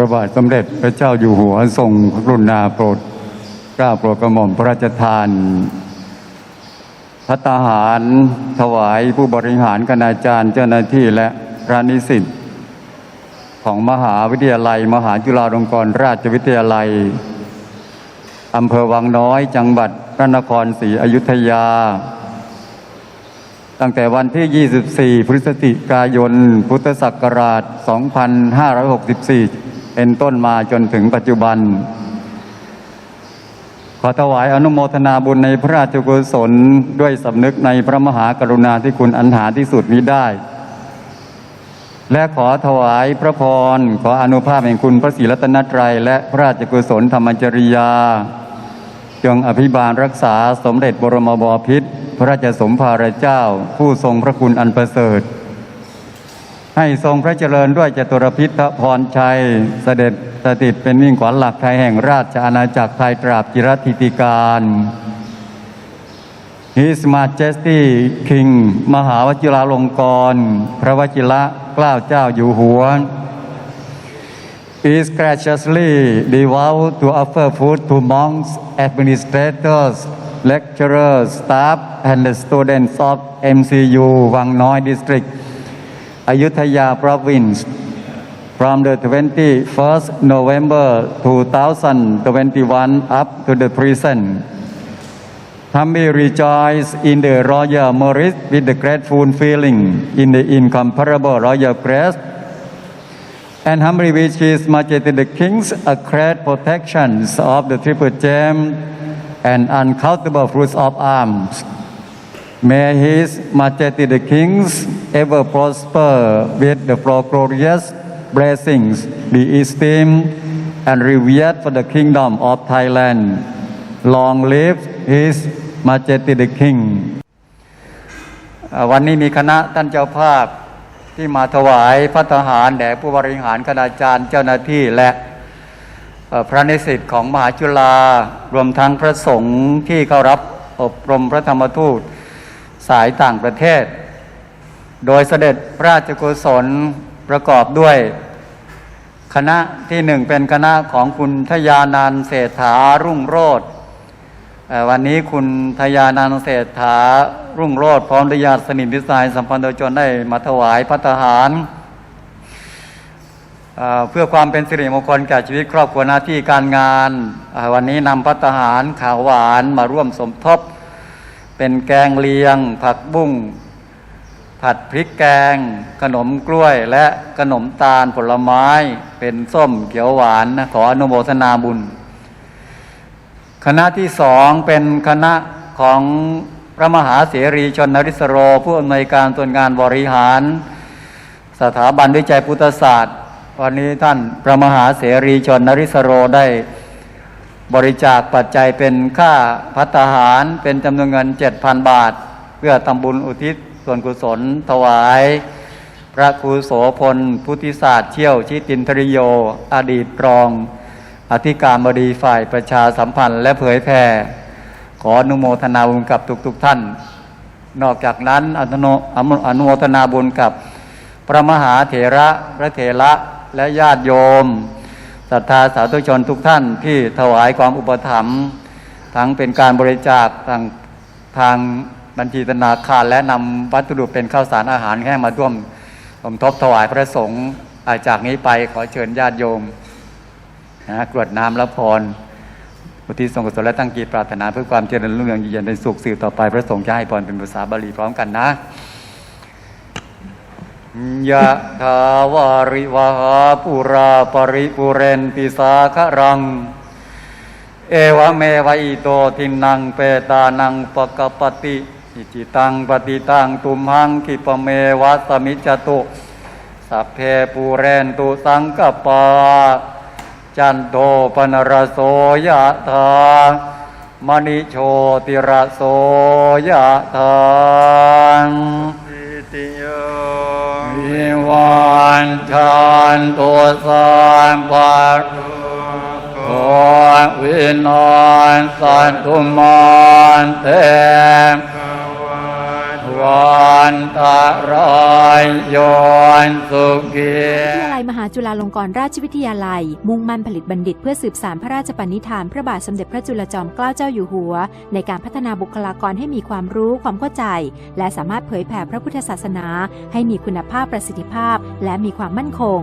พระบาทสมเด็จพระเจ้าอยู่หัวทรงพระกรุณาโปรดเกล้าโปรดกระหม่อมพระราชทานพัตตาหารถวายผู้บริหารคณาจารย์เจ้าหน้าที่และพระนิสิตของมหาวิทยาลัย มหาจุฬาลงกรณราชวิทยาลัยอำเภอวังน้อย จังหวัดพระนครศรีอยุธยา ตั้งแต่วันที่ 24 พฤศจิกายน พุทธศักราช 2564 เป็นต้นมาจนถึงปัจจุบัน ขอถวายอนุโมทนาบุญในพระราชกุศลด้วยสำนึกในพระมหากรุณาธิคุณอันหาที่สุดนี้ได้ และขอถวายพระพร ขออนุภาพแห่งคุณพระศรีรัตนตรัย และพระราชกุศลธรรมจริยา จงอภิบาลรักษาสมเด็จบรมบพิตรพระราชสมภารเจ้า ผู้ทรงพระคุณอันประเสริฐ ให้ทรงพระเจริญด้วยจตุรพิธพรชัย เสด็จสถิตเป็นมิ่งขวัญหลักไทยแห่งราชอาณาจักรไทยตราบจิรธิติการ His Majesty King มหาวชิราลงกรณพระวชิระเกล้าเจ้าอยู่หัว is graciously devout to offer food to monks, administrators, lecturers, staff, and the students of MCU Wang Noi District, Ayutthaya Province, from the 21st November 2021 up to the present. Humbly rejoice in the royal merit with the grateful feeling in the incomparable royal grace and humbly wish His Majesty the King's accurate protections of the triple gem and uncountable fruits of arms. May His Majesty the King's ever prosper with the flow glorious blessings, be esteemed and revered for the kingdom of Thailand. Long live His Majesty the King. วันนี้มีคณะท่านเจ้าภาพที่มาถวายพระทหารแด่ผู้บริหารคณาจารย์เจ้าหน้าที่และพระนิสิตของมหาจุฬารวมทั้งพระสงฆ์ที่เข้ารับอบรมพระธรรมทูตสายต่างประเทศ โดยเสด็จพระราชกุศลประกอบด้วย คณะที่หนึ่งเป็นคณะของคุณทยานันเศรษฐารุ่งโรธวันนี้คุณทยานันเศรษฐารุ่งโรธพร้อมดยญาติสนิทมิสหายสัมพันธ์โดยชนได้มาถวายพัฒหารเพื่อความเป็นสิริมงคลแก่ชีวิตครอบครัวหน้าที่การงาน วันนี้นำพัฒหารขาวหวานมาร่วมสมทบ เป็นแกงเลียง ผักบุ้ง ผัดพริกแกง ขนมกล้วยและขนมตาลผลไม้ เป็นส้มเขียวหวานนะขออนุโมทนาบุญ คณะที่สองเป็นคณะของพระมหาเสรีชนนริสโร ผู้อำนวยการส่วนงานบริหาร สถาบันวิจัยพุทธศาสตร์ วันนี้ท่านพระมหาเสรีชนนริสโรได้บริจาคปัจจัยเป็นค่าพัตตาหารเป็นจำนวนเงิน 7,000 บาท เพื่อทำบุญอุทิศ ส่วนกุศลถวาย พระครูโสพล พุทธิศาสตร์เชี่ยวชิตินทริโย อดีตรอง อธิการบดีฝ่ายประชาสัมพันธ์และเผยแผ่ขออนุโมทนาบุญกับทุกๆทท่าน นอกจากนั้นอนุโมอนุโมทนาบุญกับ พระมหาเถระพระเถระและญาติโยมศรัทธาสาธุชนทุกท่านที่ถวายความอุปถัมภ์ทั้งเป็นการบริจาคทางทาง บัญชีธนาคารและนำวัตถุดิบเป็นข้าวสารอาหารแห้งมาร่วมสมทบถวายพระสงฆ์จากนี้ไปขอเชิญญาติโยมนะกรวดน้ำและพรอุทิศส่งกุศลและตั้งกีปรารถนาเพื่อความเจริญรุ่งเรืองยืนยันเป็นสุขสืบต่อไป พระสงฆ์จะให้พรเป็นภาษาบาลีพร้อมกันนะยะถาวาริวหาปุราปริปุเรนติสาครัง เอวเมวอิโตทินังเปตานังปะกปติ อิจิตังปฏิตังตุมหังคิปเมวัสมิจตุสัพเพปูเรนตุสังกปา จันโทปนรโสยะธามณิโชติระโสยะธาอิติโยวิวันชันตุสัมปัสโควินอนสันตุมานเตภ วันตรายโยนสุขีวิทยาลัยมหาจุฬาลงกรณราชวิทยาลัย มุ่งมั่นผลิตบัณฑิตเพื่อสืบสานพระราชปณิธาน พระบาทสมเด็จพระจุลจอมเกล้าเจ้าอยู่หัว ในการพัฒนาบุคลากรให้มีความรู้ความเข้าใจ และสามารถเผยแผ่พระพุทธศาสนา ให้มีคุณภาพประสิทธิภาพ และมีความมั่นคง